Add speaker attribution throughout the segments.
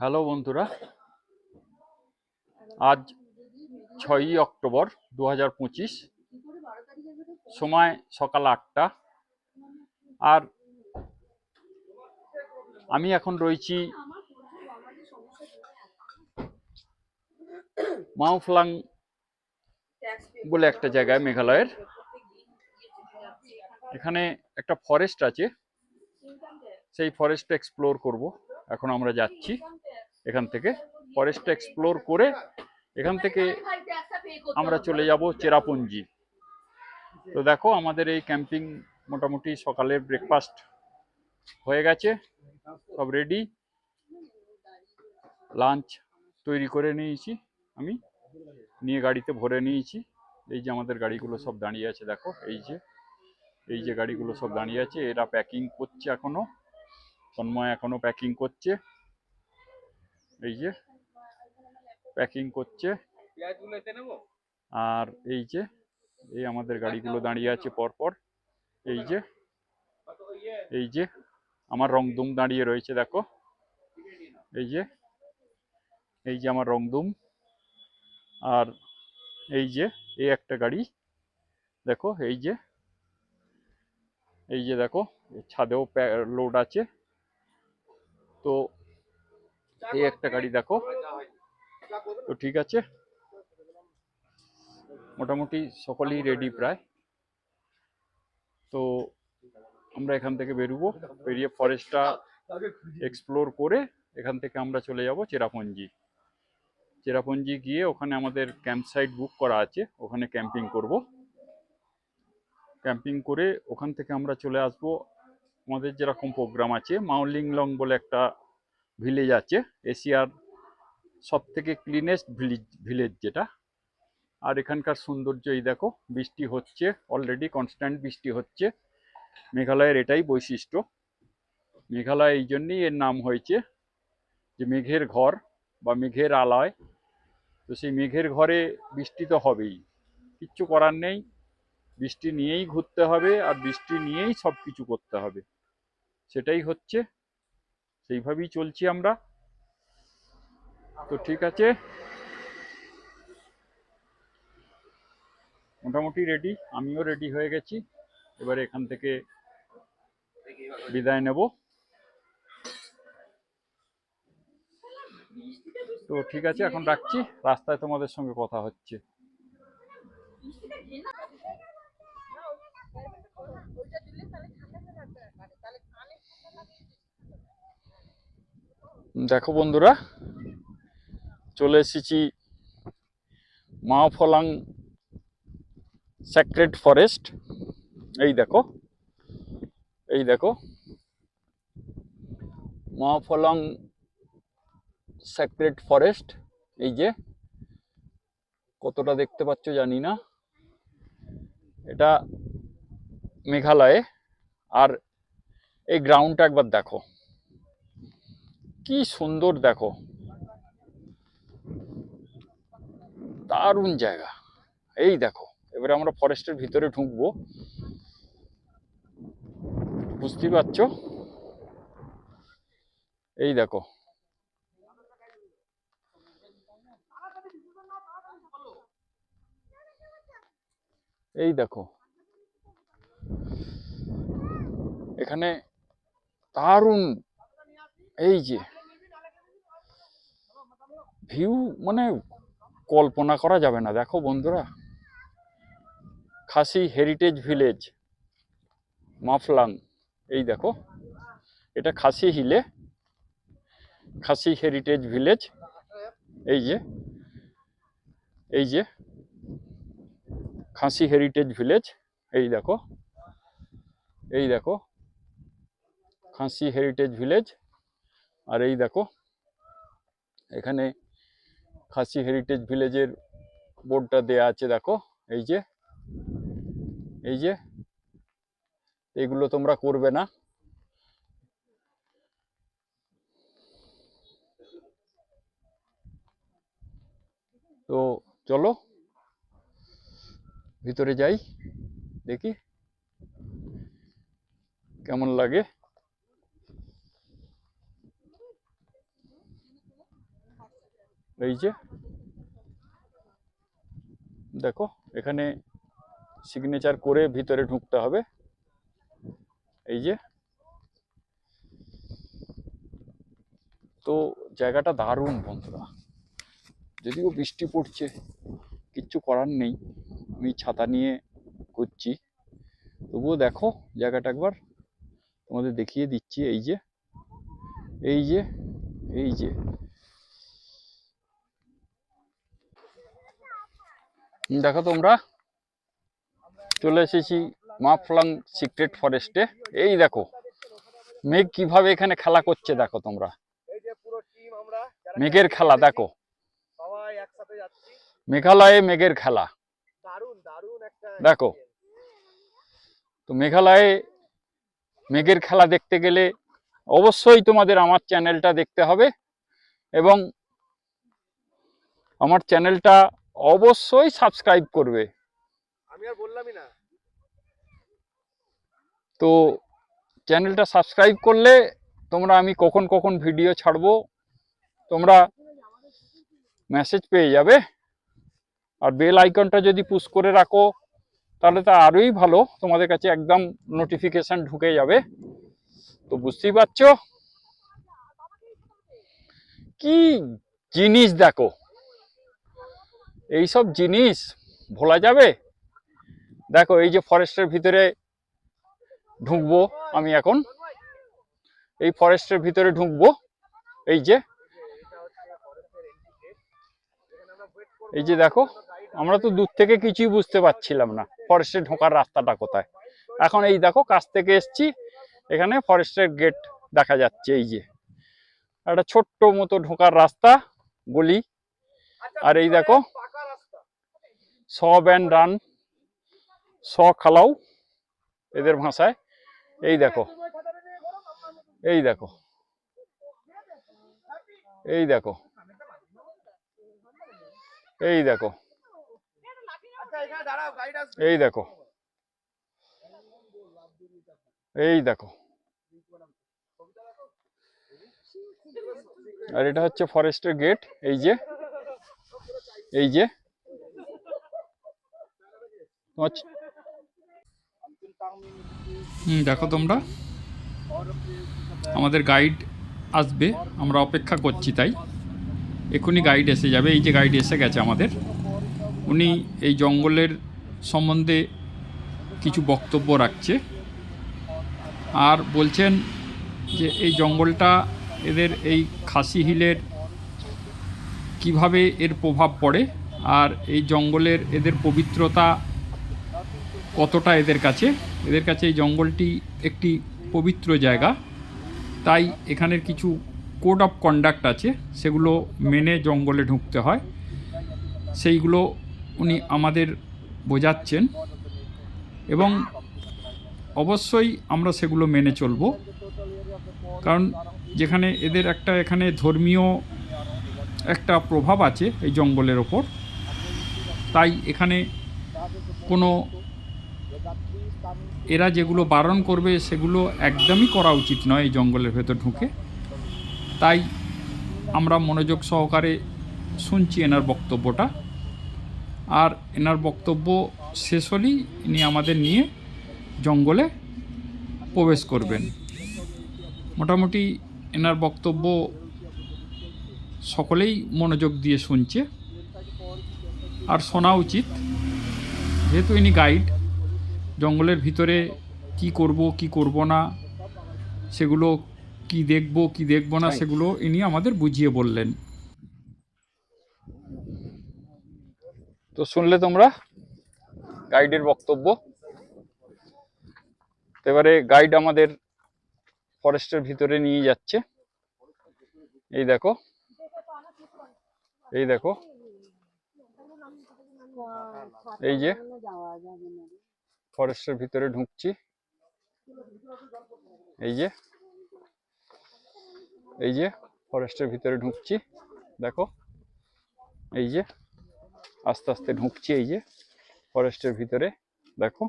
Speaker 1: Hello বন্ধুরা। আজ ছয়ই অক্টোবর দু হাজার পঁচিশ। সময় সকাল আটটা। আর আমি এখন রয়েছি মাউফলাং বলে একটা জায়গায় মেঘালয়ের। এখানে একটা ফরেস্ট আছে। সেই ফরেস্ট এক্সপ্লোর করব। এখন আমরা যাচ্ছি এখান থেকে ফরেস্ট এক্সপ্লোর করে এখান থেকে আমরা চলে যাব চেরাপুঞ্জি। তো দেখো আমাদের এই ক্যাম্পিং মোটামুটি সকালের ব্রেকফাস্ট হয়ে গেছে, সব রেডি লাঞ্চ তৈরি করে নিয়েছি আমি, নিয়ে গাড়িতে ভরে নিয়েছি। এই যে আমাদের গাড়িগুলো সব দাঁড়িয়ে আছে, দেখো, এই যে এই যে গাড়িগুলো সব দাঁড়িয়ে আছে, এরা প্যাকিং করছে এখনও। তন্ময় এখনও প্যাকিং করছে। এই যে প্যাকিং করছে। আর এই যে, এই আমাদের গাড়িগুলো দাঁড়িয়ে আছে পরপর। এই যে এই যে, আমার রংদুম দাঁড়িয়ে রয়েছে, দেখো। এই যে এই যে আমার রংদুম আর এই যে, এই একটা গাড়ি। দেখো, এই যে এই যে দেখো ছাদেও লোড আছে। তো এই একটা গাড়ি দেখো। তো ঠিক আছে। মোটামুটি সকলেই রেডি প্রায়। তো আমরা এখান থেকে বেরোবো। বেরিয়ে ফরেস্টটা এক্সপ্লোর করে এখান থেকে আমরা চলে যাব চেরাপুঞ্জি। চেরাপুঞ্জি গিয়ে ওখানে আমাদের ক্যাম্প সাইট বুক করা আছে। ওখানে ক্যাম্পিং করব। ক্যাম্পিং করে ওখান থেকে আমরা চলে আসব আমাদের যেরকম প্রোগ্রাম আছে মাউলিংলং বলে একটা ভিলেজ আছে, এশিয়ার সব থেকে ক্লিনেস্ট ভিলেজ ভিলেজ যেটা। আর এখানকার সৌন্দর্য এই দেখো, বৃষ্টি হচ্ছে অলরেডি কনস্ট্যান্ট বৃষ্টি হচ্ছে। মেঘালয়ের এটাই বৈশিষ্ট্য। মেঘালয় এই জন্যেই এর নাম হয়েছে যে মেঘের ঘর বা মেঘের আলয়। তো সেই মেঘের ঘরে বৃষ্টি তো হবেই। কিচ্ছু করার নেই। বৃষ্টি নিয়েই ঘুরতে হবে আর বৃষ্টি নিয়েই সব কিছু করতে হবে। সেটাই হচ্ছে। সেইভাবেই চলছি আমরা। তো ঠিক আছে। মোটামুটি রেডি আমিও রেডি হয়ে গেছি। এবারে এখান থেকে বিদায় নেব। তো ঠিক আছে, এখন রাখছি। রাস্তায় তোমাদের সঙ্গে কথা হচ্ছে। দেখো বন্ধুরা, চলে এসেছি মাফলাং স্যাক্রেড ফরেস্ট এই দেখো এই দেখো মাফলাং স্যাক্রেড ফরেস্ট এই যে, কতটা দেখতে পাচ্ছ জানি না। এটা মেঘালয়ে। আর এই গ্রাউন্ডটা একবার দেখো। কি সুন্দর দেখো। দারুণ জায়গা। এই দেখো, এবারে আমরা ফরেস্টের ভিতরে ঢুকবো। বুঝতেই পারছ? এই দেখো। এই দেখো। এখানে দারুণ, এই যে ভিউ মানে কল্পনা করা যাবে না। দেখো বন্ধুরা, খাসি হেরিটেজ ভিলেজ মাফলাং, এই দেখো, এটা খাসি হিলে খাসি হেরিটেজ ভিলেজ এই যে এই যে, খাসি হেরিটেজ ভিলেজ এই দেখো এই দেখো, খাসি হেরিটেজ ভিলেজ আর এই দেখো, এখানে খাসি হেরিটেজ ভিলেজের বোর্ডটা দেয়া আছে, দেখো, এই যে এই যে, এগুলো তোমরা করবে না। তো চলো, ভিতরে যাই, দেখি, কেমন লাগে। এই যে, দেখো, এখানে সিগনেচার করে ভিতরে ঢুকতে হবে। এই যে, তো জায়গাটা দারুণ বন্ধুরা। যদিও বৃষ্টি পড়ছে, কিচ্ছু করার নেই, আমি ছাতা নিয়ে করছি তবুও দেখো, জায়গাটা একবার তোমাদের দেখিয়ে দিচ্ছি। এই যে এই যে এই যে দেখো তোমরা, চলে এসেছি মাফলাং সিক্রেট ফরেস্টে। এই দেখো, মেঘ কীভাবে এখানে খেলা করছে দেখো তোমরা। মেঘের খেলা, দেখো। মেঘালয়ে মেঘের খেলা। দেখো। তো মেঘালয়ে মেঘের খেলা দেখতে গেলে অবশ্যই তোমাদের আমার চ্যানেলটা দেখতে হবে এবং আমার চ্যানেলটা অবশ্যই সাবস্ক্রাইব করবে।
Speaker 2: আমি আর বললামই না।
Speaker 1: তো চ্যানেলটা সাবস্ক্রাইব করলে তোমরা আমি কখন কখন ভিডিও ছাড়বো তোমরা মেসেজ পেয়ে যাবে। আর বেল আইকনটা যদি পুশ করে রাখো তাহলে তো আরোই ভালো তোমাদের কাছে একদম নোটিফিকেশান ঢুকে যাবে। তো বুঝতেই পারছ? কি জিনিস দেখো। এইসব জিনিস ভোলা যাবে? দেখো, এই যে ফরেস্টের ভিতরে ঢুকবো আমি এখন। এই ফরেস্টের ভিতরে ঢুকবো। এই যে এই যে দেখো, আমরা তো দূর থেকে কিছুই বুঝতে পারছিলাম না ফরেস্টে ঢোকার রাস্তাটা কোথায়। এখন এই দেখো, কাছ থেকে এসছি, এখানে ফরেস্টের গেট দেখা যাচ্ছে, এই যে। একটা ছোট্ট মতো ঢোকার রাস্তা, গলি। আর এই দেখো স ব্যান্ড রান, স খালাও এদের ভাষায়। এই দেখো এই দেখো এই দেখো এই দেখো এই দেখো এই দেখো। আর এটা হচ্ছে ফরেস্টের গেট, এই যে এই যে দেখো তোমরা। আমাদের গাইড আসবে। আমরা অপেক্ষা করছি তাই। এক্ষুনি গাইড এসে যাবে। এই যে গাইড এসে গেছে আমাদের। উনি এই জঙ্গলের সম্বন্ধে কিছু বক্তব্য রাখছে। আর বলছেন যে এই জঙ্গলটা এদের এই খাসি হিলের কীভাবে এর প্রভাব পড়ে। আর এই জঙ্গলের এদের পবিত্রতা কতটা এদের কাছে? এদের কাছে এই জঙ্গলটি একটি পবিত্র জায়গা। তাই এখানের কিছু কোড অফ কন্ডাক্ট আছে, সেগুলো মেনে জঙ্গলে ঢুকতে হয়। সেইগুলো উনি আমাদের বোঝাচ্ছেন এবং অবশ্যই আমরা সেগুলো মেনে চলব। কারণ যেখানে এদের একটা এখানে ধর্মীয় একটা প্রভাব আছে এই জঙ্গলের ওপর। তাই এখানে কোনো এরা যেগুলো বারণ করবে, সেগুলো একদমই করা উচিত নয় এই জঙ্গলের ভেতর ঢুকে। তাই আমরা মনোযোগ সহকারে শুনছি এনার বক্তব্যটা। আর এনার বক্তব্য শেষ হলেই ইনি আমাদের নিয়ে জঙ্গলে প্রবেশ করবেন। মোটামুটি এনার বক্তব্য সকলেই মনোযোগ দিয়ে শুনছে। আর শোনা উচিত, যেহেতু ইনি গাইড জঙ্গলের ভিতরে কি করব কি করব না সেগুলো কি দেখব কি দেখব না সেগুলো ইনি আমাদের বুঝিয়ে বললেন। তো শুনলে তোমরা গাইডের বক্তব্য। এবারে গাইড আমাদের ফরেস্টের ভিতরে নিয়ে যাচ্ছে। এই দেখো এই দেখো এই যে ফরেস্টের ভিতরে ঢুকছি। এই যে এই যে ফরেস্টের ভিতরে ঢুকছি, দেখো। এই যে, আস্তে আস্তে ঢুকছি এই যে ফরেস্টের ভিতরে, দেখো।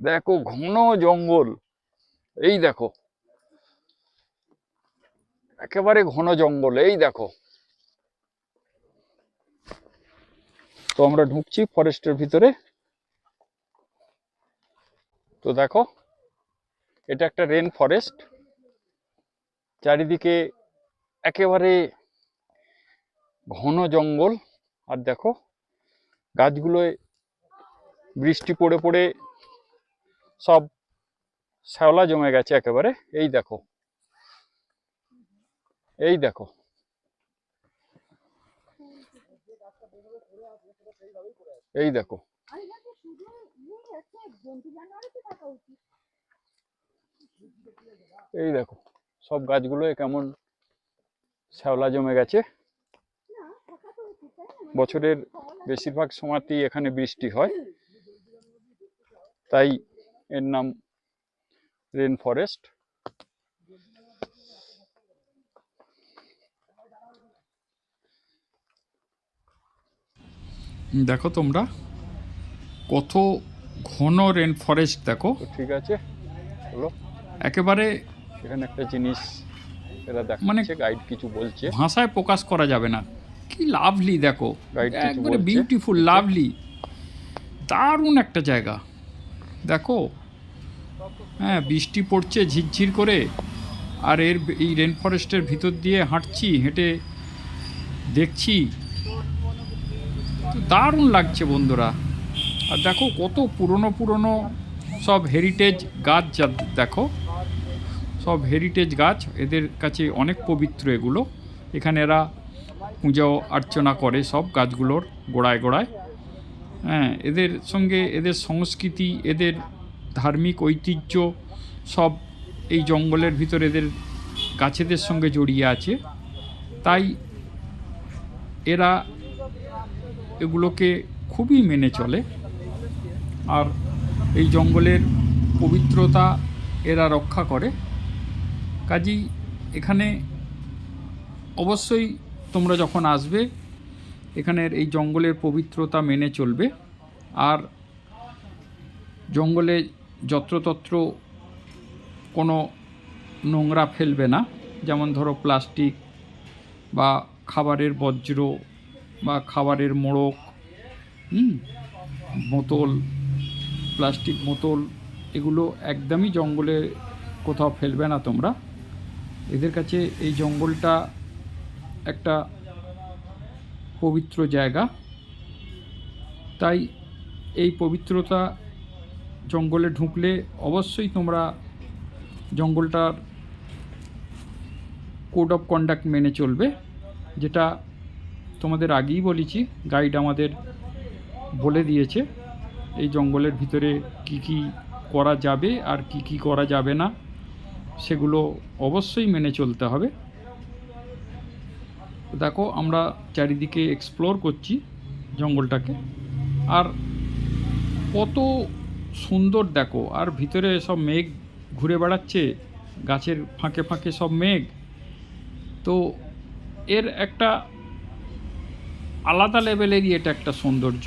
Speaker 1: দেখো ঘন জঙ্গল, এই দেখো। একেবারে ঘন জঙ্গল, এই দেখো।
Speaker 3: তো আমরা ঢুকছি ফরেস্টের ভিতরে। তো দেখো, এটা একটা রেন ফরেস্ট চারিদিকে একেবারে ঘন জঙ্গল। আর দেখো, গাছগুলোয় বৃষ্টি পড়ে পড়ে সব শ্যাওলা জমে গেছে একেবারে। এই দেখো এই দেখো। এই দেখো
Speaker 4: আর এখানে শুধু ইয়ে হচ্ছে জন্তু জানোয়ারই তো থাকা উচিত
Speaker 3: এই দেখো সব গাছগুলোয় কেমন শ্যাওলা জমে গেছে। বছরের বেশিরভাগ সময়তেই এখানে বৃষ্টি হয়। তাই এর নাম রেন ফরেস্ট। দেখো তোমরা কত ঘন রেন ফরেস্ট দেখো। ঠিক আছে
Speaker 1: একেবারে
Speaker 3: এখানে একটা জিনিস এরা
Speaker 1: মানে
Speaker 3: দেখাচ্ছে গাইড কিছু বলছে।
Speaker 1: ভাষায় প্রকাশ করা যাবে না। কি লাভলি দেখো একবারে। Beautiful lovely. দারুণ একটা জায়গা। দেখো হ্যাঁ বৃষ্টি পড়ছে ঝিরঝির করে আর এর এই রেন ফরেস্টের ভিতর দিয়ে হাঁটছি হেঁটে দেখছি। তো দারুণ লাগছে বন্ধুরা। আর দেখো কত পুরনো পুরনো সব হেরিটেজ গাছ যা দেখো। সব হেরিটেজ গাছ, এদের কাছে অনেক পবিত্র এগুলো। এখানে এরা পূজা অর্চনা করে সব গাছগুলোর গোড়ায় গোড়ায়। হ্যাঁ এদের সঙ্গে এদের সংস্কৃতি, এদের ধার্মিক ঐতিহ্য সব এই জঙ্গলের ভিতর এদের গাছেদের সঙ্গে জড়িয়ে আছে। তাই এরা এগুলোকে খুবই মেনে চলে। আর এই জঙ্গলের পবিত্রতা এরা রক্ষা করে। কাজেই এখানে অবশ্যই তোমরা যখন আসবে, এখানের এই জঙ্গলের পবিত্রতা মেনে চলবে। আর জঙ্গলে যত্রতত্র কোনো নোংরা ফেলবে না। যেমন ধরো প্লাস্টিক বা খাবারের বজ্র বা খাবারের মোড়ক বোতল, প্লাস্টিক বোতল, এগুলো একদমই জঙ্গলে কোথাও ফেলবে না তোমরা। এদের কাছে এই জঙ্গলটা একটা পবিত্র জায়গা। তাই এই পবিত্রতা জঙ্গলে ঢুকলে অবশ্যই তোমরা জঙ্গলটার কোড অফ কন্ডাক্ট মেনে চলবে, যেটা তোমাদের আগেই বলেছি, গাইড আমাদের বলে দিয়েছে, এই জঙ্গলের ভিতরে কি কি করা যাবে আর কি কি করা যাবে না। সেগুলো অবশ্যই মেনে চলতে হবে। দেখো, আমরা চারিদিকে এক্সপ্লোর করছি জঙ্গলটাকে। আর কত সুন্দর দেখো, আর ভিতরে সব মেঘ ঘুরে বেড়াচ্ছে, গাছের ফাঁকে ফাঁকে সব মেঘ। তো এর একটা আলাদা লেভেলেরই এটা একটা সৌন্দর্য।